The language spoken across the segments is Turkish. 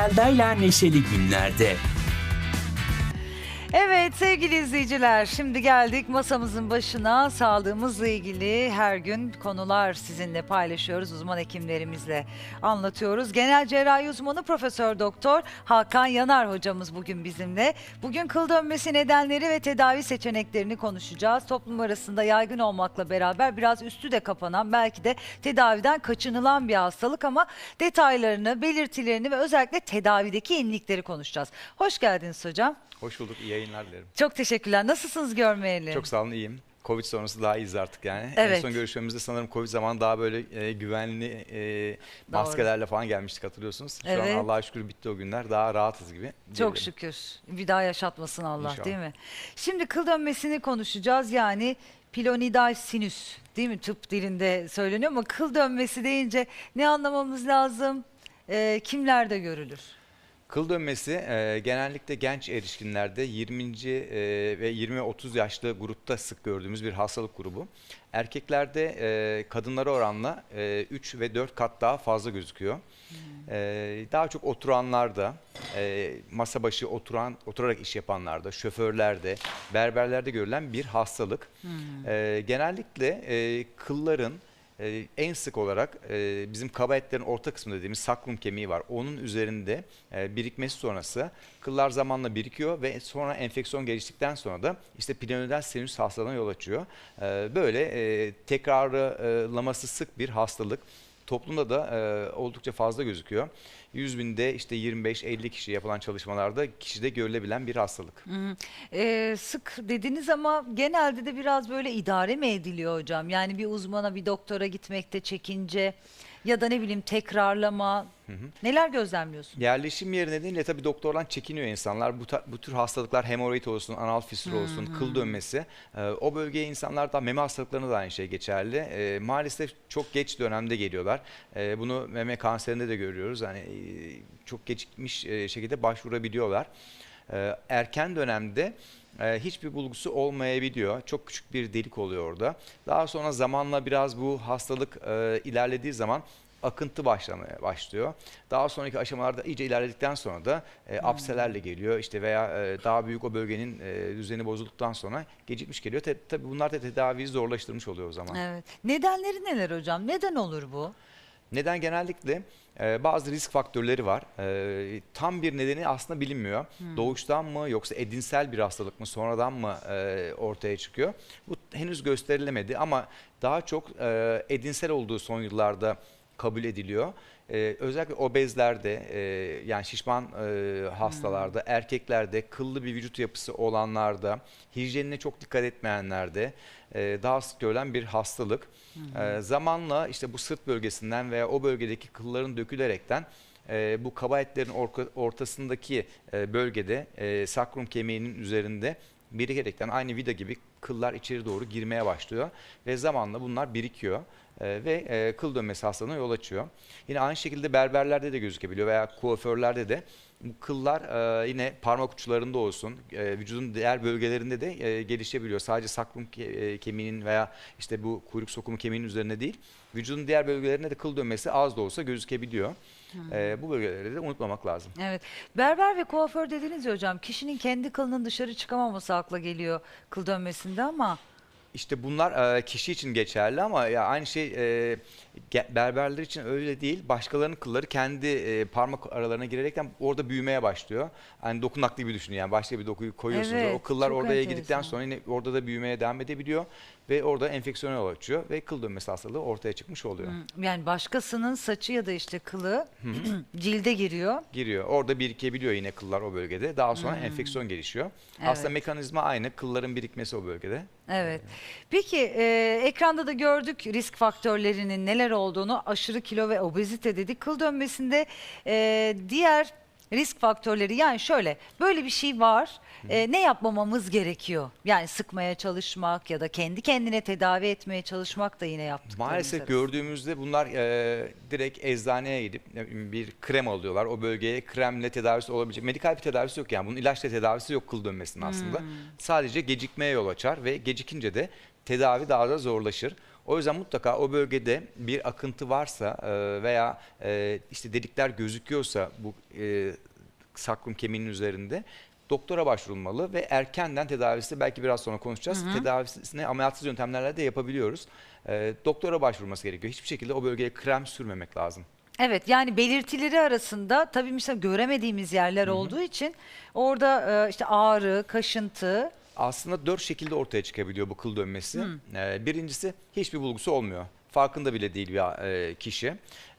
Elda'yla neşeli günlerde. Evet sevgili izleyiciler şimdi geldik masamızın başına sağlığımızla ilgili her gün konular sizinle paylaşıyoruz uzman hekimlerimizle anlatıyoruz. Genel cerrahi uzmanı Profesör Doktor Hakan Yanar hocamız bugün bizimle. Bugün kıl dönmesi nedenleri ve tedavi seçeneklerini konuşacağız. Toplum arasında yaygın olmakla beraber biraz üstü de kapanan belki de tedaviden kaçınılan bir hastalık ama detaylarını, belirtilerini ve özellikle tedavideki yenilikleri konuşacağız. Hoş geldiniz hocam. Hoş bulduk, iyi yayınlar dilerim. Çok teşekkürler. Nasılsınız görmeyeli? Çok sağ olun, iyiyim. Covid sonrası daha iyiyiz artık yani. Evet. En son görüşmemizde sanırım Covid zamanı daha böyle e, güvenli e, maskelerle falan gelmiştik hatırlıyorsunuz. Şu Evet. an Allah'a şükür bitti o günler. Daha rahatız gibi. Çok diyebilirim. şükür. Bir daha yaşatmasın Allah İnşallah. değil mi? Şimdi kıl dönmesini konuşacağız. Yani pilonidal sinüs değil mi? Tıp dilinde söyleniyor ama kıl dönmesi deyince ne anlamamız lazım? Ee, kimlerde görülür? Kıl dönmesi e, genellikle genç erişkinlerde 20. e, ve 20-30 yaşlı grupta sık gördüğümüz bir hastalık grubu. Erkeklerde e, kadınlara oranla e, 3 ve 4 kat daha fazla gözüküyor. E, daha çok oturanlarda, e, masa başı oturan oturarak iş yapanlarda, şoförlerde, berberlerde görülen bir hastalık. E, genellikle e, kılların ee, en sık olarak e, bizim kaba etlerin orta kısmı dediğimiz sakrum kemiği var. Onun üzerinde e, birikmesi sonrası kıllar zamanla birikiyor ve sonra enfeksiyon geliştikten sonra da işte pilonidal sinüs hastalığına yol açıyor. Ee, böyle e, tekrarlaması sık bir hastalık. Toplumda da e, oldukça fazla gözüküyor. 100 binde işte 25-50 kişi yapılan çalışmalarda kişide görülebilen bir hastalık. Ee, sık dediniz ama genelde de biraz böyle idare mi ediliyor hocam? Yani bir uzmana, bir doktora gitmekte çekince ya da ne bileyim tekrarlama. Neler gözlemliyorsun? Yerleşim yeri nedeniyle tabii doktordan çekiniyor insanlar. Bu, bu tür hastalıklar hemoroid olsun, anal fistül olsun, kıl dönmesi. e, o bölgeye insanlar da meme hastalıklarına da aynı şey geçerli. E, maalesef çok geç dönemde geliyorlar. E, bunu meme kanserinde de görüyoruz. Hani e, çok gecikmiş e, şekilde başvurabiliyorlar. E, erken dönemde hiçbir bulgusu olmayabiliyor. Çok küçük bir delik oluyor orada. Daha sonra zamanla biraz bu hastalık e, ilerlediği zaman akıntı başlamaya başlıyor. Daha sonraki aşamalarda iyice ilerledikten sonra da e, apselerle geliyor işte veya e, daha büyük o bölgenin e, düzeni bozulduktan sonra gecikmiş geliyor. Te- tabii bunlar da tedaviyi zorlaştırmış oluyor o zaman. Evet. Nedenleri neler hocam? Neden olur bu? Neden genellikle e, bazı risk faktörleri var. E, tam bir nedeni aslında bilinmiyor. Doğuştan mı yoksa edinsel bir hastalık mı sonradan mı e, ortaya çıkıyor? Bu henüz gösterilemedi ama daha çok e, edinsel olduğu son yıllarda kabul ediliyor. E, özellikle obezlerde e, yani şişman e, hastalarda, erkeklerde, kıllı bir vücut yapısı olanlarda, hijyenine çok dikkat etmeyenlerde e, daha sık görülen bir hastalık. E, zamanla işte bu sırt bölgesinden veya o bölgedeki kılların dökülerekten e, bu kaba etlerin orka- ortasındaki e, bölgede e, sakrum kemiğinin üzerinde birikerekten aynı vida gibi kıllar içeri doğru girmeye başlıyor ve zamanla bunlar birikiyor e, ve e, kıl dönmesi hastalığına yol açıyor. Yine aynı şekilde berberlerde de gözükebiliyor veya kuaförlerde de bu kıllar e, yine parmak uçlarında olsun, vücudun diğer bölgelerinde de gelişebiliyor. Sadece sakrum ke- kemiğinin veya işte bu kuyruk sokumu kemiğinin üzerine değil, vücudun diğer bölgelerinde de kıl dönmesi az da olsa gözükebiliyor. E, bu bölgeleri de unutmamak lazım. Evet. Berber ve kuaför dediniz ya hocam. Kişinin kendi kılının dışarı çıkamaması akla geliyor kıl dönmesinde ama İşte bunlar e, kişi için geçerli ama ya aynı şey e, berberler için öyle değil. Başkalarının kılları kendi e, parmak aralarına girerekten orada büyümeye başlıyor. Hani dokunaklı gibi düşünün yani başka bir dokuyu koyuyorsunuz. Evet, o kıllar oraya enteresan. girdikten sonra yine orada da büyümeye devam edebiliyor ve orada enfeksiyona yol açıyor ve kıl dönmesi hastalığı ortaya çıkmış oluyor. yani başkasının saçı ya da işte kılı cilde giriyor. Giriyor. Orada birikebiliyor yine kıllar o bölgede. Daha sonra enfeksiyon gelişiyor. Aslında Evet. mekanizma aynı. Kılların birikmesi o bölgede. Evet. Peki e, ekranda da gördük risk faktörlerinin neler olduğunu. Aşırı kilo ve obezite dedik. Kıl dönmesinde e, diğer risk faktörleri yani şöyle böyle bir şey var. E, ne yapmamamız gerekiyor? Yani sıkmaya çalışmak ya da kendi kendine tedavi etmeye çalışmak da yine yaptıklarımız Maalesef gördüğümüzde bunlar e, direkt eczaneye gidip bir krem alıyorlar. O bölgeye kremle tedavisi olabilecek. Medikal bir tedavisi yok yani. Bunun ilaçla tedavisi yok kıl dönmesinin aslında. Sadece gecikmeye yol açar ve gecikince de tedavi daha da zorlaşır. O yüzden mutlaka o bölgede bir akıntı varsa e, veya e, işte delikler gözüküyorsa bu e, sakrum kemiğinin üzerinde doktora başvurulmalı ve erkenden tedavisi belki biraz sonra konuşacağız. Tedavisini ameliyatsız yöntemlerle de yapabiliyoruz. E, doktora başvurması gerekiyor. Hiçbir şekilde o bölgeye krem sürmemek lazım. Evet yani belirtileri arasında tabii mesela göremediğimiz yerler olduğu için orada e, işte ağrı, kaşıntı, Aslında dört şekilde ortaya çıkabiliyor bu kıl dönmesi. Ee, birincisi hiçbir bulgusu olmuyor. Farkında bile değil bir e, kişi.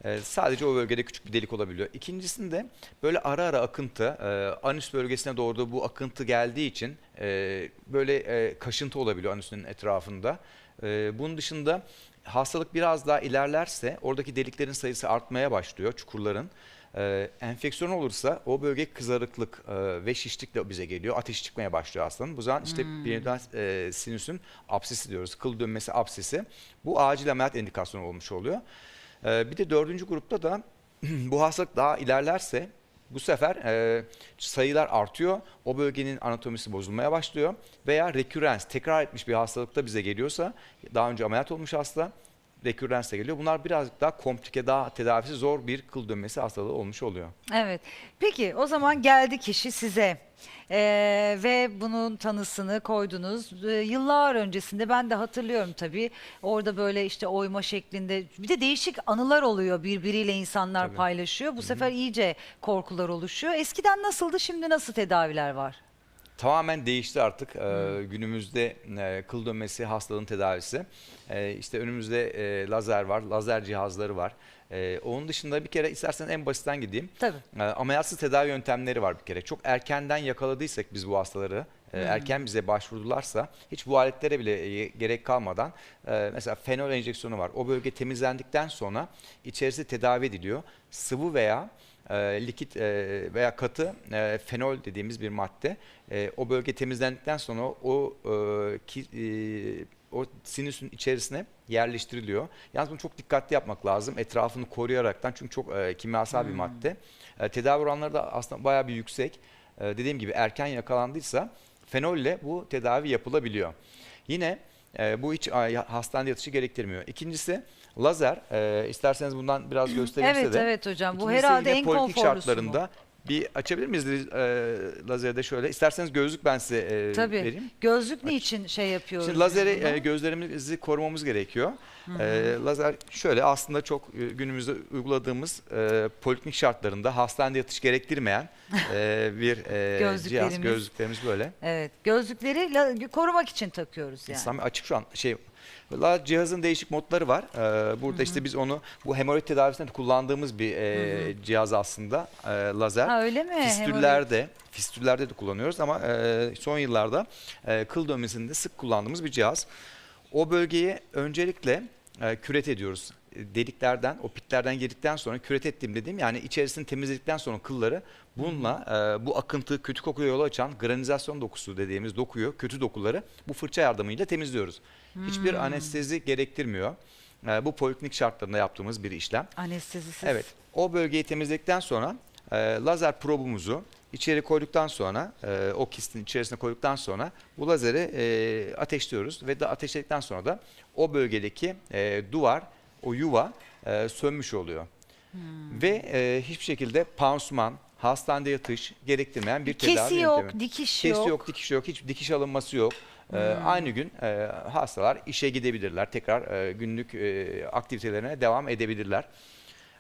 Ee, sadece o bölgede küçük bir delik olabiliyor. İkincisinde böyle ara ara akıntı, e, anüs bölgesine doğru da bu akıntı geldiği için e, böyle e, kaşıntı olabiliyor anüsün etrafında. E, bunun dışında hastalık biraz daha ilerlerse oradaki deliklerin sayısı artmaya başlıyor, çukurların. Ee, enfeksiyon olursa o bölge kızarıklık e, ve şişlikle bize geliyor. Ateş çıkmaya başlıyor hastanın. Bu zaman işte pineal e, sinüsün absisi diyoruz. Kıl dönmesi absisi. Bu acil ameliyat indikasyonu olmuş oluyor. Ee, bir de dördüncü grupta da bu hastalık daha ilerlerse bu sefer e, sayılar artıyor. O bölgenin anatomisi bozulmaya başlıyor. Veya rekürrens, tekrar etmiş bir hastalıkta bize geliyorsa, daha önce ameliyat olmuş hasta, rekürrens de geliyor. Bunlar birazcık daha komplike, daha tedavisi zor bir kıl dönmesi hastalığı olmuş oluyor. Evet. Peki o zaman geldi kişi size Ee, ve bunun tanısını koydunuz. Ee, yıllar öncesinde ben de hatırlıyorum tabii. Orada böyle işte oyma şeklinde bir de değişik anılar oluyor birbiriyle insanlar Tabii. paylaşıyor. Bu sefer iyice korkular oluşuyor. Eskiden nasıldı şimdi nasıl tedaviler var? Tamamen değişti artık. Ee, günümüzde e, kıl dönmesi hastalığın tedavisi. Ee, işte önümüzde e, lazer var, lazer cihazları var. Ee, onun dışında bir kere istersen en basitten gideyim. Tabii. E, ameliyatsız tedavi yöntemleri var bir kere. Çok erkenden yakaladıysak biz bu hastaları, e, erken bize başvurdularsa hiç bu aletlere bile e, gerek kalmadan e, mesela fenol enjeksiyonu var. O bölge temizlendikten sonra içerisi tedavi ediliyor. Sıvı veya e, likit e, veya katı e, fenol dediğimiz bir madde. E, o bölge temizlendikten sonra o e, ki, e, o sinüsün içerisine yerleştiriliyor. Yalnız bunu çok dikkatli yapmak lazım. Etrafını koruyaraktan çünkü çok e, kimyasal bir madde. E, tedavi oranları da aslında bayağı bir yüksek. E, dediğim gibi erken yakalandıysa fenolle bu tedavi yapılabiliyor. Yine e, bu hiç e, hastanede yatışı gerektirmiyor. İkincisi lazer. E, isterseniz bundan biraz göstereyim Evet size de. evet hocam bu İkincisi herhalde yine en politik konforlusu bu. Bir açabilir miyiz e, lazerde şöyle? İsterseniz gözlük ben size e, Tabii. vereyim. Gözlük niçin şey yapıyoruz? Şimdi lazeri e, gözlerimizi korumamız gerekiyor. E, lazer şöyle aslında çok e, günümüzde uyguladığımız e, poliklinik şartlarında hastanede yatış gerektirmeyen e, bir e, Gözlüklerimiz. cihaz. Gözlüklerimiz böyle. Evet gözlükleri korumak için takıyoruz yani. İslam açık şu an şey La cihazın değişik modları var. Ee, burada işte biz onu bu hemoroid tedavisinde kullandığımız bir e, cihaz aslında e, lazer. Ha öyle mi? Hemoroid. Fistüllerde, fistüllerde de kullanıyoruz ama e, son yıllarda e, kıl dönmesinde sık kullandığımız bir cihaz. O bölgeyi öncelikle e, küret ediyoruz. Deliklerden, o pitlerden girdikten sonra küret ettiğim dediğim yani içerisini temizledikten sonra kılları bununla e, bu akıntı kötü kokuya yol açan granizasyon dokusu dediğimiz dokuyu, kötü dokuları bu fırça yardımıyla temizliyoruz. Hiçbir anestezi gerektirmiyor. E, bu poliklinik şartlarında yaptığımız bir işlem. Anestezisiz. Evet. O bölgeyi temizledikten sonra e, lazer probumuzu içeri koyduktan sonra e, o kistin içerisine koyduktan sonra bu lazeri e, ateşliyoruz ve de ateşledikten sonra da o bölgedeki e, duvar, o yuva e, sönmüş oluyor. Ve e, hiçbir şekilde pansuman, hastanede yatış gerektirmeyen bir tedavi Kesi yok, yöntemi. dikiş Kesi yok. yok, dikiş yok, hiç dikiş alınması yok. Ee, aynı gün e, hastalar işe gidebilirler, tekrar e, günlük e, aktivitelerine devam edebilirler.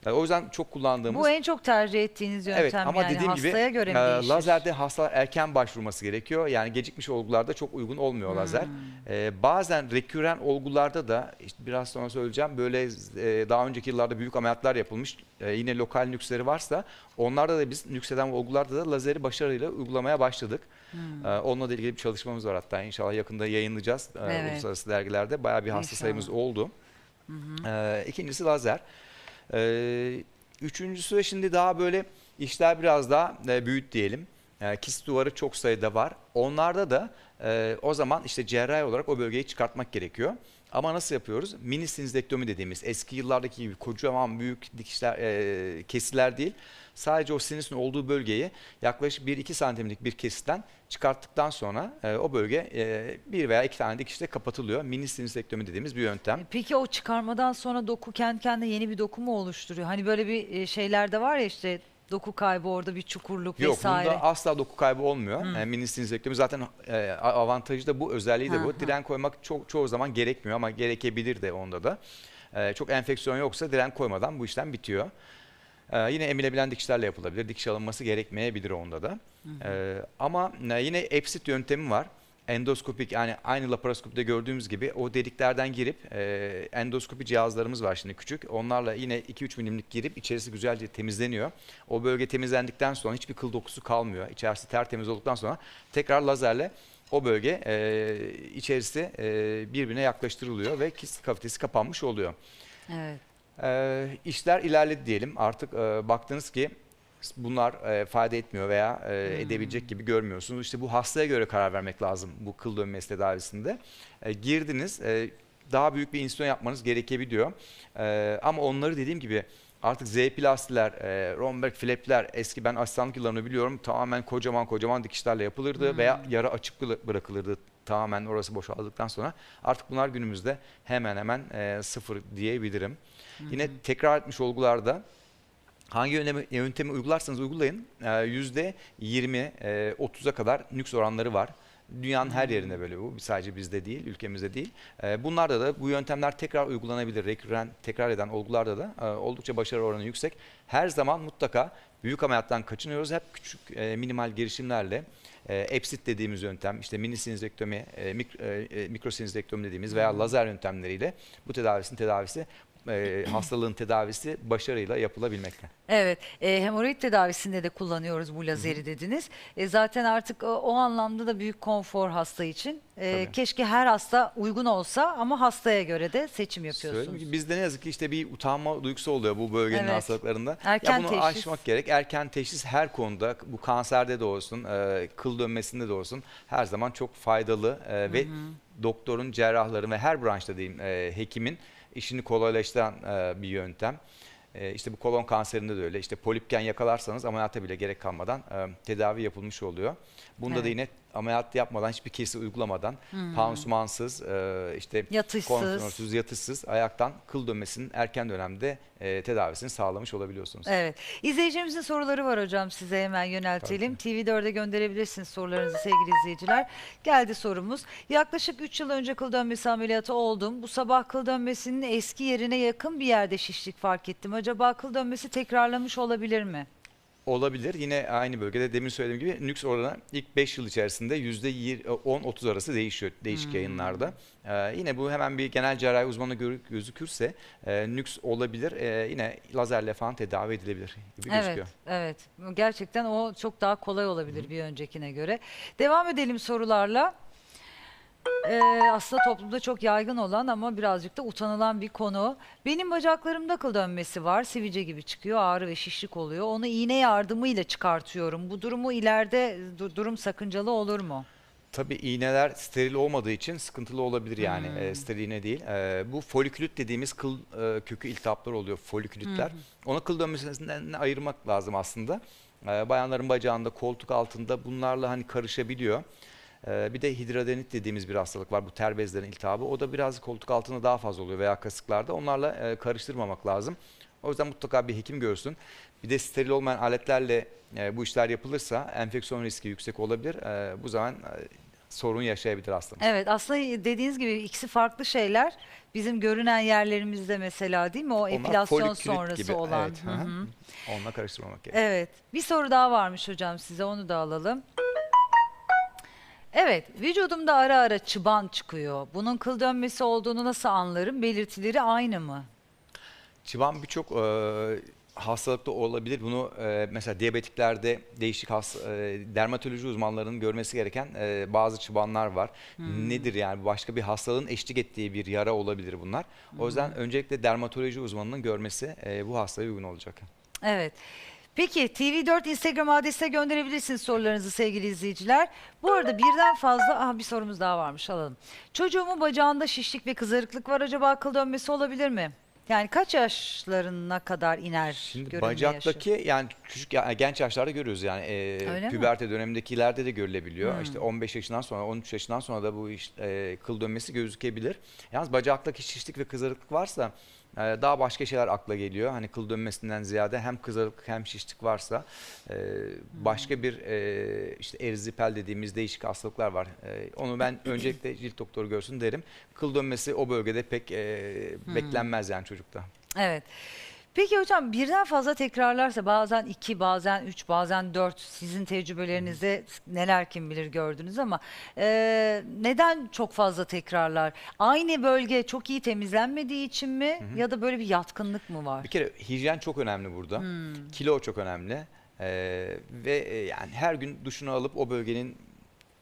E, o yüzden çok kullandığımız Bu en çok tercih ettiğiniz yöntem Evet ama yani dediğim gibi hastaya göre mi e, değişir? lazerde hastalar erken başvurması gerekiyor. Yani gecikmiş olgularda çok uygun olmuyor lazer. Hmm. E, bazen reküren olgularda da işte biraz sonra söyleyeceğim böyle e, daha önceki yıllarda büyük ameliyatlar yapılmış. E, yine lokal nüksleri varsa onlarda da biz nükseden olgularda da lazeri başarıyla uygulamaya başladık. Hmm. E, onunla da ilgili bir çalışmamız var hatta inşallah yakında yayınlayacağız e, Evet. uluslararası dergilerde. Bayağı bir hasta İnşallah. sayımız oldu. E, ikincisi lazer. Ee, üçüncüsü de şimdi daha böyle işler biraz daha e, büyüt diyelim. E, kist duvarı çok sayıda var. Onlarda da e, o zaman işte cerrahi olarak o bölgeyi çıkartmak gerekiyor. Ama nasıl yapıyoruz? Mini sinüzektomi dediğimiz eski yıllardaki gibi kocaman büyük dikişler, e, kesiler değil. Sadece o sinüsün olduğu bölgeyi yaklaşık 1-2 santimlik bir kesitten çıkarttıktan sonra e, o bölge e, bir veya iki tane dikişle kapatılıyor. Mini sinüzektomi dediğimiz bir yöntem. Peki o çıkarmadan sonra doku kendi kendine yeni bir doku mu oluşturuyor? Hani böyle bir e, şeyler de var ya işte doku kaybı orada bir çukurluk Yok vesaire. bunda asla doku kaybı olmuyor. Yani mini sinüzektomi zaten e, avantajı da bu, özelliği de Hı bu. hı. Diren koymak çok çoğu zaman gerekmiyor ama gerekebilir de onda da. E, çok enfeksiyon yoksa diren koymadan bu işlem bitiyor. E, yine emilebilen dikişlerle yapılabilir. Dikiş alınması gerekmeyebilir onda da. E, ama e, yine EPSIT yöntemi var. Endoskopik yani aynı laparoskopide gördüğümüz gibi o deliklerden girip e, endoskopi cihazlarımız var şimdi küçük. Onlarla yine 2-3 milimlik girip içerisi güzelce temizleniyor. O bölge temizlendikten sonra hiçbir kıl dokusu kalmıyor. İçerisi tertemiz olduktan sonra tekrar lazerle o bölge e, içerisi e, birbirine yaklaştırılıyor ve kist kafitesi kapanmış oluyor. Evet. Ee, işler ilerledi diyelim. Artık e, baktınız ki bunlar e, fayda etmiyor veya e, edebilecek gibi görmüyorsunuz. İşte bu hastaya göre karar vermek lazım bu kıl dönmesi tedavisinde. E, girdiniz, e, daha büyük bir insülin yapmanız gerekebiliyor. E, ama onları dediğim gibi artık Z-plastiler, e, Romberg flapler, eski ben asistanlık yıllarını biliyorum tamamen kocaman kocaman dikişlerle yapılırdı veya yara açık bıra- bırakılırdı tamamen orası boşaldıktan sonra. Artık bunlar günümüzde hemen hemen e, sıfır diyebilirim. Yine tekrar etmiş olgularda hangi yöntemi, yöntemi uygularsanız uygulayın e, yüzde 20, e, 30'a kadar nüks oranları var. Dünyanın her yerinde böyle bu. Sadece bizde değil, ülkemizde değil. E, Bunlarda da bu yöntemler tekrar uygulanabilir. Reküren, tekrar eden olgularda da e, oldukça başarı oranı yüksek. Her zaman mutlaka büyük ameliyattan kaçınıyoruz. Hep küçük e, minimal girişimlerle e, EPSIT dediğimiz yöntem, işte mini sinüzektomi, e, mik, e, e, mikrosinüzektomi dediğimiz veya lazer yöntemleriyle bu tedavisinin tedavisi, e, hastalığın tedavisi başarıyla yapılabilmekte. Evet, e, hemoroid tedavisinde de kullanıyoruz bu lazeri dediniz. E, zaten artık o, o anlamda da büyük konfor hasta için. E, Tabii. keşke her hasta uygun olsa ama hastaya göre de seçim yapıyorsunuz. gibi bizde ne yazık ki işte bir utanma duygusu oluyor bu bölgenin Evet. hastalıklarında. Erken ya bunu teşhis. aşmak gerek. Erken teşhis her konuda bu kanserde de olsun, e, kıl dönmesinde de olsun her zaman çok faydalı e, ve doktorun, cerrahların ve her branşta diyeyim e, hekimin işini kolaylaştıran bir yöntem. E, işte bu kolon kanserinde de öyle. İşte polipken yakalarsanız ameliyata bile gerek kalmadan e, tedavi yapılmış oluyor. Bunda Evet. da yine ameliyat yapmadan, hiçbir kesi uygulamadan, pansumansız, e, işte kontrolsüz, yatışsız ayaktan kıl dönmesinin erken dönemde e, tedavisini sağlamış olabiliyorsunuz. Evet. İzleyicimizin soruları var hocam size hemen yöneltelim. TV4'e gönderebilirsiniz sorularınızı sevgili izleyiciler. Geldi sorumuz. Yaklaşık 3 yıl önce kıl dönmesi ameliyatı oldum. Bu sabah kıl dönmesinin eski yerine yakın bir yerde şişlik fark ettim. Acaba kıl dönmesi tekrarlamış olabilir mi? Olabilir. Yine aynı bölgede demin söylediğim gibi nüks oranı ilk 5 yıl içerisinde %10-30 arası değişiyor değişik yayınlarda. Ee, yine bu hemen bir genel cerrahi uzmanı gözükürse e, nüks olabilir. E, yine lazerle falan tedavi edilebilir gibi Evet, gözüküyor. evet. Gerçekten o çok daha kolay olabilir bir öncekine göre. Devam edelim sorularla. Ee, aslında toplumda çok yaygın olan ama birazcık da utanılan bir konu. Benim bacaklarımda kıl dönmesi var. Sivilce gibi çıkıyor, ağrı ve şişlik oluyor. Onu iğne yardımıyla çıkartıyorum. Bu durumu ileride du- durum sakıncalı olur mu? Tabii iğneler steril olmadığı için sıkıntılı olabilir yani e, steril iğne değil. E, bu folikülit dediğimiz kıl e, kökü iltihaplar oluyor folikülitler. Onu kıl dönmesinden ayırmak lazım aslında. E, bayanların bacağında, koltuk altında bunlarla hani karışabiliyor. E, bir de hidradenit dediğimiz bir hastalık var bu ter bezlerin iltihabı. O da biraz koltuk altında daha fazla oluyor veya kasıklarda. Onlarla e, karıştırmamak lazım. O yüzden mutlaka bir hekim görsün. Bir de steril olmayan aletlerle e, bu işler yapılırsa enfeksiyon riski yüksek olabilir. E, bu zaman e, sorun yaşayabilir hastamız. Evet aslında dediğiniz gibi ikisi farklı şeyler. Bizim görünen yerlerimizde mesela değil mi? O epilasyon sonrası gibi, olan. Evet, Hı hı hı. hı. Onunla karıştırmamak gerekiyor. Evet. Bir soru daha varmış hocam size onu da alalım. Evet, vücudumda ara ara çıban çıkıyor. Bunun kıl dönmesi olduğunu nasıl anlarım? Belirtileri aynı mı? Çıban birçok e, hastalıkta olabilir. Bunu e, mesela diyabetiklerde değişik has, e, dermatoloji uzmanlarının görmesi gereken e, bazı çıbanlar var. Nedir yani başka bir hastalığın eşlik ettiği bir yara olabilir bunlar. O yüzden öncelikle dermatoloji uzmanının görmesi e, bu hastaya uygun olacak. Evet. Peki TV4 Instagram adresine gönderebilirsiniz sorularınızı sevgili izleyiciler. Bu arada birden fazla aha bir sorumuz daha varmış alalım. Çocuğumun bacağında şişlik ve kızarıklık var acaba akıl dönmesi olabilir mi? Yani kaç yaşlarına kadar iner Şimdi görünme bacaktaki yaşı? yani küçük ya- genç yaşlarda görüyoruz yani e, Öyle mi? püberte dönemindekilerde de görülebiliyor. Hmm. İşte 15 yaşından sonra 13 yaşından sonra da bu iş, e, kıl dönmesi gözükebilir. Yalnız bacaktaki şişlik ve kızarıklık varsa daha başka şeyler akla geliyor. Hani kıl dönmesinden ziyade hem kızarıklık hem şişlik varsa e, başka bir e, işte erizipel dediğimiz değişik hastalıklar var. E, onu ben öncelikle cilt doktoru görsün derim. Kıl dönmesi o bölgede pek e, beklenmez yani çocukta. Evet. Peki hocam birden fazla tekrarlarsa bazen iki, bazen üç, bazen dört sizin tecrübelerinizde neler kim bilir gördünüz ama e, neden çok fazla tekrarlar? Aynı bölge çok iyi temizlenmediği için mi ya da böyle bir yatkınlık mı var? Bir kere hijyen çok önemli burada. Kilo çok önemli. Ee, ve e, yani her gün duşunu alıp o bölgenin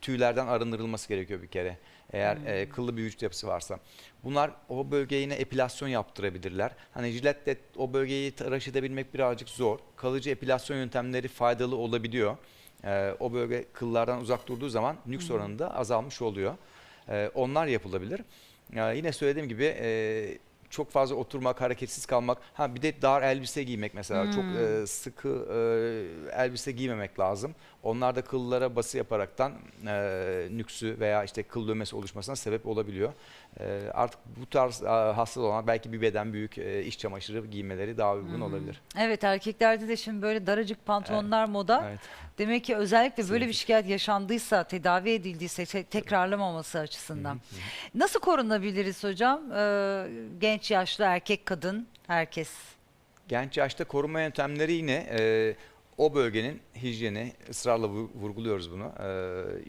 tüylerden arındırılması gerekiyor bir kere. Eğer e, kıllı bir vücut yapısı varsa. Bunlar o bölgeye yine epilasyon yaptırabilirler. Hani jiletle o bölgeyi tıraş edebilmek birazcık zor. Kalıcı epilasyon yöntemleri faydalı olabiliyor. Ee, o bölge kıllardan uzak durduğu zaman nüks oranı da azalmış oluyor. Ee, onlar yapılabilir. Ya yine söylediğim gibi e, çok fazla oturmak, hareketsiz kalmak. Ha bir de dar elbise giymek mesela. Çok e, sıkı e, elbise giymemek lazım. Onlar da kıllara bası yaparaktan e, nüksü veya işte kıl dönmesi oluşmasına sebep olabiliyor. E, artık bu tarz e, hastalığı olan belki bir beden büyük e, iş çamaşırı giymeleri daha uygun olabilir. Evet erkeklerde de şimdi böyle daracık pantolonlar moda. Evet. Demek ki özellikle böyle bir şikayet yaşandıysa, tedavi edildiyse te- tekrarlamaması açısından. Nasıl korunabiliriz hocam? Ee, genç, yaşlı, erkek, kadın, herkes. Genç yaşta koruma yöntemleri yine e, o bölgenin hijyeni ısrarla vu- vurguluyoruz bunu. E,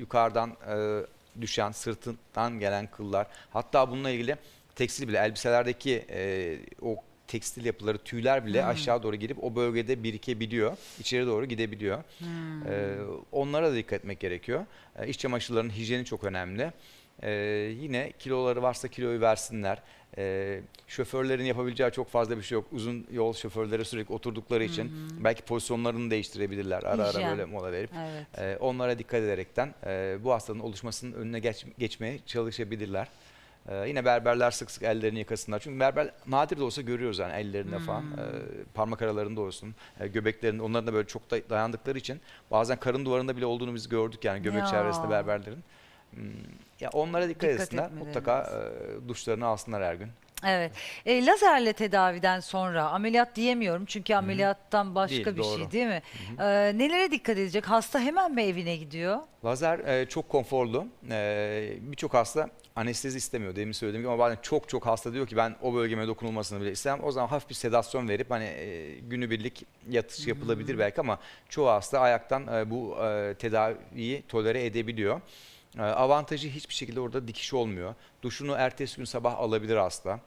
yukarıdan e, düşen sırtından gelen kıllar hatta bununla ilgili tekstil bile elbiselerdeki e, o tekstil yapıları tüyler bile aşağı doğru girip o bölgede birikebiliyor. içeri doğru gidebiliyor. E, onlara da dikkat etmek gerekiyor. E, iç çamaşırlarının hijyeni çok önemli. E, yine kiloları varsa kiloyu versinler. E, şoförlerin yapabileceği çok fazla bir şey yok. Uzun yol şoförleri sürekli oturdukları için belki pozisyonlarını değiştirebilirler. Ara ara böyle mola verip. Evet. E, onlara dikkat ederekten e, bu hastalığın oluşmasının önüne geç, geçmeye çalışabilirler. E, yine berberler sık sık ellerini yıkasınlar. Çünkü berber nadir de olsa görüyoruz yani ellerinde falan. E, parmak aralarında olsun, e, göbeklerinde. Onların da böyle çok da dayandıkları için bazen karın duvarında bile olduğunu biz gördük yani göbek Ya. çevresinde berberlerin. Hmm, Ya onlara dikkat, Dikkat etsinler. Mutlaka e, duşlarını alsınlar her gün. Evet. E, lazerle tedaviden sonra ameliyat diyemiyorum çünkü ameliyattan başka Değil, bir doğru. şey değil mi? Ee, nelere dikkat edecek? Hasta hemen mi evine gidiyor? Lazer e, çok konforlu. E, Birçok hasta anestezi istemiyor demin söylediğim gibi ama bazen çok çok hasta diyor ki ben o bölgeme dokunulmasını bile istemem. O zaman hafif bir sedasyon verip hani e, günübirlik yatış yapılabilir belki ama çoğu hasta ayaktan e, bu e, tedaviyi tolere edebiliyor. E, avantajı hiçbir şekilde orada dikiş olmuyor. Duşunu ertesi gün sabah alabilir hasta.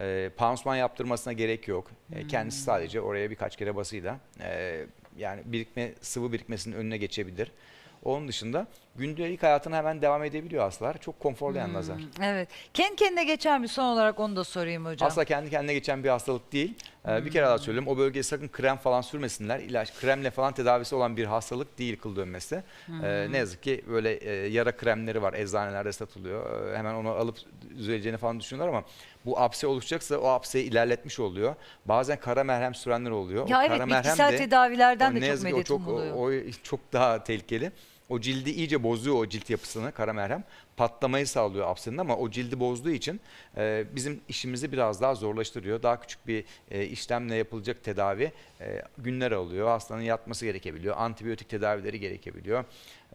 E, pansuman yaptırmasına gerek yok. E, kendisi sadece oraya birkaç kere basıyla e, yani birikme sıvı birikmesinin önüne geçebilir. Onun dışında gündelik hayatına hemen devam edebiliyor hastalar. Çok konforlu yani lazer. Evet. Kendi kendine geçer mi? Son olarak onu da sorayım hocam. Asla kendi kendine geçen bir hastalık değil. Ee, Bir kere daha söyleyeyim. O bölgeye sakın krem falan sürmesinler. İlaç, kremle falan tedavisi olan bir hastalık değil kıl dönmesi. Ee, ne yazık ki böyle e, yara kremleri var. Eczanelerde satılıyor. Ee, hemen onu alıp düzeleceğini falan düşünüyorlar ama bu apse oluşacaksa o apseyi ilerletmiş oluyor. Bazen kara merhem sürenler oluyor. ya o evet kara merhem bitkisel de- tedavilerden de çok medet çok, o, umuluyor. o çok daha tehlikeli. O cildi iyice bozuyor o cilt yapısını kara merhem. Patlamayı sağlıyor apsenin ama o cildi bozduğu için e, bizim işimizi biraz daha zorlaştırıyor. Daha küçük bir e, işlemle yapılacak tedavi e, günler alıyor. Hastanın yatması gerekebiliyor. Antibiyotik tedavileri gerekebiliyor.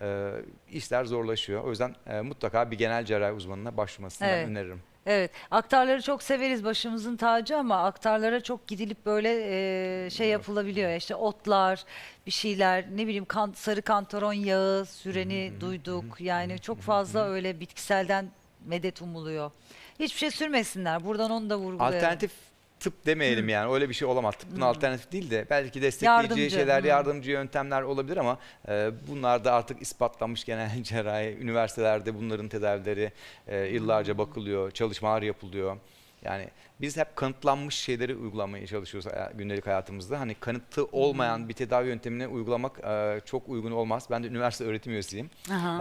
E, işler zorlaşıyor. O yüzden e, mutlaka bir genel cerrahi uzmanına başvurmasını Evet. öneririm. Evet, aktarları çok severiz başımızın tacı ama aktarlara çok gidilip böyle e, şey yapılabiliyor. İşte otlar, bir şeyler, ne bileyim kan, sarı kantaron yağı süreni duyduk. Yani çok fazla öyle bitkiselden medet umuluyor. Hiçbir şey sürmesinler. Buradan onu da vurgulayalım. Alternatif tıp demeyelim yani öyle bir şey olamaz. Tıbbın alternatif değil de belki destekleyici Yardımcı, şeyler, hı. yardımcı yöntemler olabilir ama e, bunlar da artık ispatlanmış genel cerrahi. Üniversitelerde bunların tedavileri e, yıllarca bakılıyor, çalışmalar yapılıyor. Yani biz hep kanıtlanmış şeyleri uygulamaya çalışıyoruz haya- gündelik hayatımızda. Hani kanıtı olmayan bir tedavi yöntemini uygulamak e, çok uygun olmaz. Ben de üniversite öğretim üyesiyim.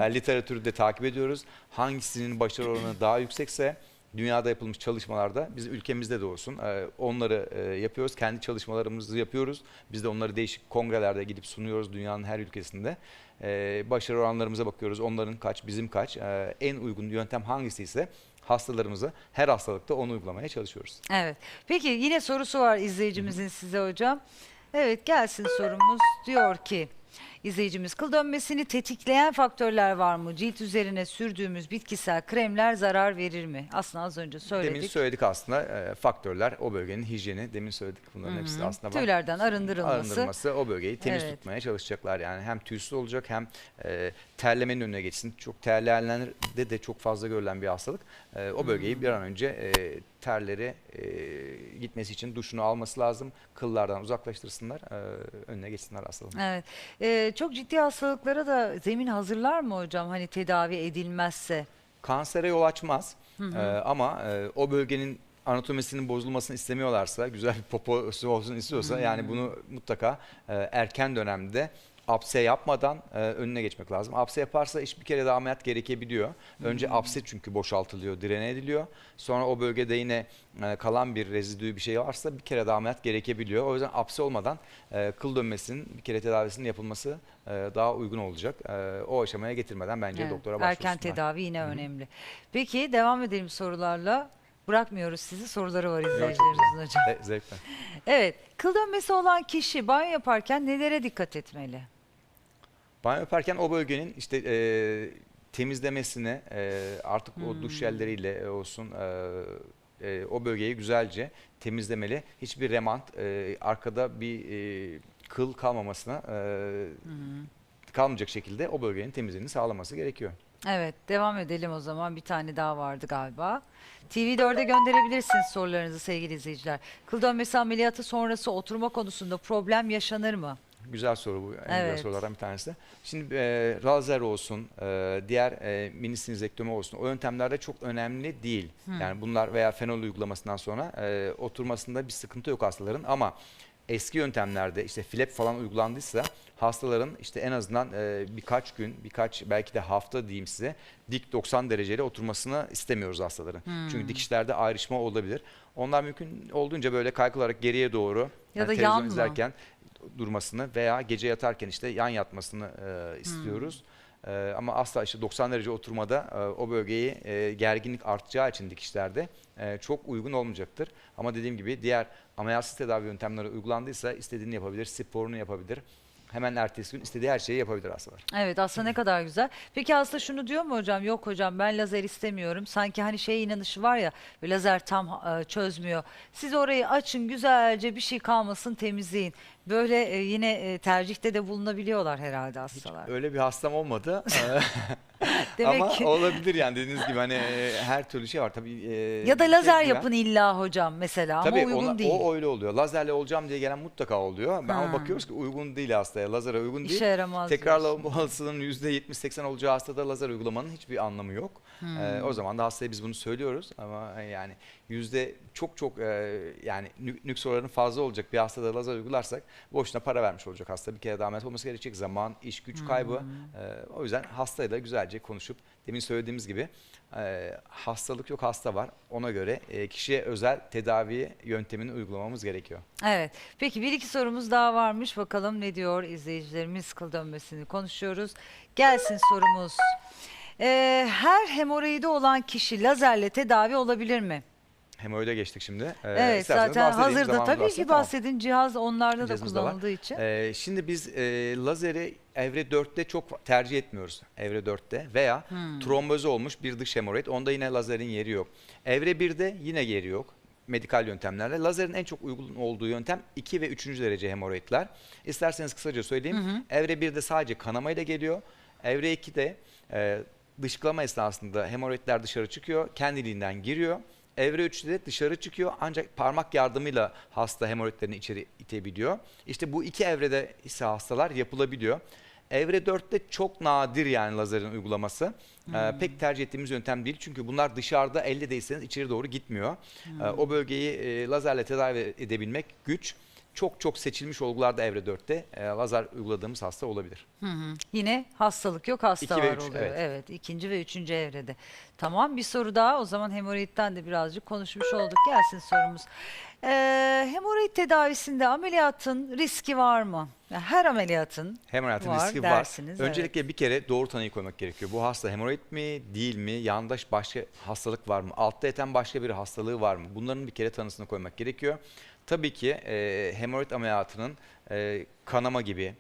E, literatürü de takip ediyoruz. Hangisinin başarı oranı daha yüksekse dünyada yapılmış çalışmalarda biz ülkemizde de olsun e, onları e, yapıyoruz. Kendi çalışmalarımızı yapıyoruz. Biz de onları değişik kongrelerde gidip sunuyoruz dünyanın her ülkesinde. E, başarı oranlarımıza bakıyoruz. Onların kaç, bizim kaç. En uygun yöntem hangisi ise hastalarımıza her hastalıkta onu uygulamaya çalışıyoruz. Evet. Peki yine sorusu var izleyicimizin size hocam. Evet gelsin sorumuz. Diyor ki izleyicimiz kıl dönmesini tetikleyen faktörler var mı? Cilt üzerine sürdüğümüz bitkisel kremler zarar verir mi? Aslında az önce söyledik. Demin söyledik aslında e, faktörler o bölgenin hijyeni. Demin söyledik bunların hepsi aslında var. Tüylerden arındırılması. arındırması o bölgeyi temiz Evet. tutmaya çalışacaklar. Yani hem tüysüz olacak hem e, terlemenin önüne geçsin. Çok terleyenlerde de çok fazla görülen bir hastalık. E, o bölgeyi bir an önce e, terleri e, gitmesi için duşunu alması lazım. Kıllardan uzaklaştırsınlar. e, önüne geçsinler hastalığın. Evet. Ee, çok ciddi hastalıklara da zemin hazırlar mı hocam? Hani tedavi edilmezse. Kansere yol açmaz E, ama e, o bölgenin anatomisinin bozulmasını istemiyorlarsa, güzel bir poposu olsun istiyorsa yani bunu mutlaka e, erken dönemde apse yapmadan e, önüne geçmek lazım. Apse yaparsa iş bir kere daha ameliyat gerekebiliyor. Önce apse çünkü boşaltılıyor, direne ediliyor. Sonra o bölgede yine e, kalan bir rezidü bir şey varsa bir kere daha ameliyat gerekebiliyor. O yüzden apse olmadan e, kıl dönmesinin bir kere tedavisinin yapılması e, daha uygun olacak. E, o aşamaya getirmeden bence Evet, doktora Erken başvursunlar. tedavi yine önemli. Peki devam edelim sorularla. Bırakmıyoruz sizi. Soruları var izleyicilerimizin hocam. E, zevkle. Evet. Kıl dönmesi olan kişi banyo yaparken nelere dikkat etmeli? Banyo yaparken o bölgenin işte e, temizlemesine e, artık o duş jelleriyle olsun e, e, o bölgeyi güzelce temizlemeli. Hiçbir remant e, arkada bir e, kıl kalmamasına e, kalmayacak şekilde o bölgenin temizliğini sağlaması gerekiyor. Evet, devam edelim o zaman. Bir tane daha vardı galiba. TV4'e gönderebilirsiniz sorularınızı sevgili izleyiciler. Kıl dönmesi ameliyatı sonrası oturma konusunda problem yaşanır mı? Güzel soru bu. En güzel Evet. sorulardan bir tanesi. Şimdi e, lazer olsun, e, diğer e, mini sinüzektomi olsun o yöntemlerde çok önemli değil. Yani bunlar veya fenol uygulamasından sonra e, oturmasında bir sıkıntı yok hastaların ama eski yöntemlerde işte flap falan uygulandıysa hastaların işte en azından e, birkaç gün, birkaç belki de hafta diyeyim size dik 90 dereceyle oturmasını istemiyoruz hastaların. Çünkü dikişlerde ayrışma olabilir. Onlar mümkün olduğunca böyle kaykılarak geriye doğru Ya yani da televizyon izlerken durmasını veya gece yatarken işte yan yatmasını e, istiyoruz. E, ama asla işte 90 derece oturmada e, o bölgeyi e, gerginlik artacağı için dikişlerde e, çok uygun olmayacaktır. Ama dediğim gibi diğer ameliyatsız tedavi yöntemleri uygulandıysa istediğini yapabilir, sporunu yapabilir. Hemen ertesi gün istediği her şeyi yapabilir hastalar. Evet aslında ne kadar güzel. Peki hasta şunu diyor mu hocam? Yok hocam ben lazer istemiyorum. Sanki hani şey inanışı var ya lazer tam e, çözmüyor. Siz orayı açın güzelce bir şey kalmasın temizleyin. Böyle e, yine e, tercihte de bulunabiliyorlar herhalde hastalar. Öyle bir hastam olmadı. Demek Ama ki olabilir yani dediğiniz gibi hani e, her türlü şey var tabii. e, ya da lazer güven- yapın illa hocam mesela Tabii ama uygun ona- değil. o öyle oluyor. Lazerle olacağım diye gelen mutlaka oluyor. Ben Ha. ama bakıyoruz ki uygun değil hastaya. Lazere uygun değil. İşe yaramaz diyorsun. Tekrarlama olasılığının %70-80 olacağı hastada lazer uygulamanın hiçbir anlamı yok. Hmm. Ee, o zaman da hastaya biz bunu söylüyoruz ama yani yüzde çok çok e, yani nü- nüksorların fazla olacak bir hastada lazer uygularsak boşuna para vermiş olacak hasta. Bir kere daha ameliyat olması gerekecek zaman, iş, güç kaybı. Hmm. Ee, o yüzden hastayla güzelce konuşup demin söylediğimiz gibi e, hastalık yok hasta var. Ona göre e, kişiye özel tedavi yöntemini uygulamamız gerekiyor. Evet. Peki bir iki sorumuz daha varmış. Bakalım ne diyor izleyicilerimiz kıl dönmesini konuşuyoruz. Gelsin sorumuz. Ee, her hemoroidi olan kişi lazerle tedavi olabilir mi? Hemoroide geçtik şimdi. Ee, evet isterseniz zaten bahsedeyim, hazırda zamanımız tabii varsa. ki Tamam. bahsedin. Cihaz onlarda da Cihazımız da var. kullanıldığı için. Ee, şimdi biz e, lazeri evre 4'te çok tercih etmiyoruz. Evre 4'te veya Hmm. tromboz olmuş bir dış hemoroid. Onda yine lazerin yeri yok. Evre 1'de yine yeri yok. Medikal yöntemlerle. Lazerin en çok uygun olduğu yöntem 2 ve 3. derece hemoroidler. İsterseniz kısaca söyleyeyim. Evre 1'de sadece kanamayla geliyor. Evre 2'de e, dışkılama esnasında hemoroidler dışarı çıkıyor. Kendiliğinden giriyor. Evre 3'te de dışarı çıkıyor ancak parmak yardımıyla hasta hemoroidlerini içeri itebiliyor. İşte bu iki evrede ise hastalar yapılabiliyor. Evre 4'te çok nadir yani lazerin uygulaması. Hmm. Ee, pek tercih ettiğimiz yöntem değil. Çünkü bunlar dışarıda elle değseniz içeri doğru gitmiyor. Hmm. Ee, o bölgeyi e, lazerle tedavi edebilmek güç. Çok çok seçilmiş olgularda evre 4'te e, lazer uyguladığımız hasta olabilir. Yine hastalık yok hasta İki ve var üç, oluyor. Evet. evet. ikinci ve üçüncü evrede. Tamam bir soru daha o zaman hemoroidden de birazcık konuşmuş olduk. Gelsin sorumuz. Ee, hemoroid tedavisinde ameliyatın riski var mı? Yani her ameliyatın Hemoroidin Var riski dersiniz, var. Öncelikle bir kere doğru tanıyı koymak gerekiyor. Bu hasta hemoroid mi, değil mi? Yandaş başka hastalık var mı? Altta yatan başka bir hastalığı var mı? Bunların bir kere tanısını koymak gerekiyor. Tabii ki e, hemoroid ameliyatının e, kanama gibi,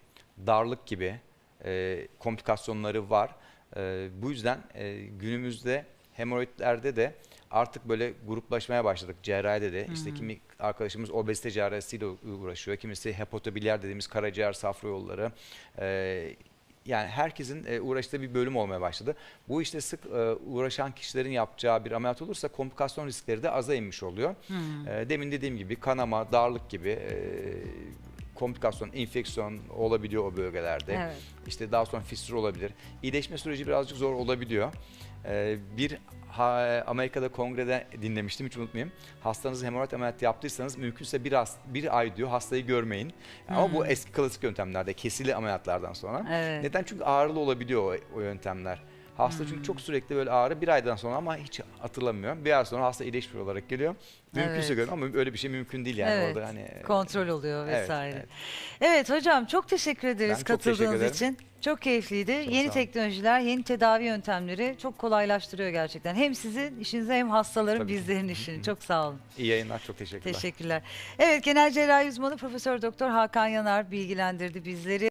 darlık gibi e, komplikasyonları var. E, bu yüzden e, günümüzde hemoroidlerde de artık böyle gruplaşmaya başladık cerrahide de. İşte kimi arkadaşımız obezite cerrahisiyle uğraşıyor. Kimisi hepatobiliyer dediğimiz karaciğer safra yolları. E, yani herkesin e, uğraştığı bir bölüm olmaya başladı. Bu işte sık e, uğraşan kişilerin yapacağı bir ameliyat olursa komplikasyon riskleri de aza inmiş oluyor. E, demin dediğim gibi kanama, darlık gibi e, komplikasyon, infeksiyon olabiliyor o bölgelerde. Evet. İşte daha sonra fistür olabilir. İyileşme süreci birazcık zor olabiliyor. Ee, bir ha- Amerika'da kongrede dinlemiştim hiç unutmayayım. Hastanızı hemoroid ameliyatı yaptıysanız mümkünse bir, has- bir ay diyor hastayı görmeyin. Ama bu eski klasik yöntemlerde kesili ameliyatlardan sonra. Evet. Neden? Çünkü ağrılı olabiliyor o, o yöntemler. Hasta çünkü çok sürekli böyle ağrı bir aydan sonra ama hiç hatırlamıyor. Bir ay sonra hasta iyileşmiş olarak geliyor. Mümkünse Evet. görün ama öyle bir şey mümkün değil yani Evet, orada hani. kontrol oluyor Evet, vesaire. Evet, evet. hocam çok teşekkür ederiz Ben teşekkür katıldığınız ederim. için. Çok keyifliydi. Çok yeni teknolojiler, yeni tedavi yöntemleri çok kolaylaştırıyor gerçekten. Hem sizin işinizi hem hastaların Tabii ki. bizlerin işini. Çok sağ olun. İyi yayınlar çok teşekkürler. Teşekkürler. Evet genel cerrahi uzmanı Profesör Doktor Hakan Yanar bilgilendirdi bizleri.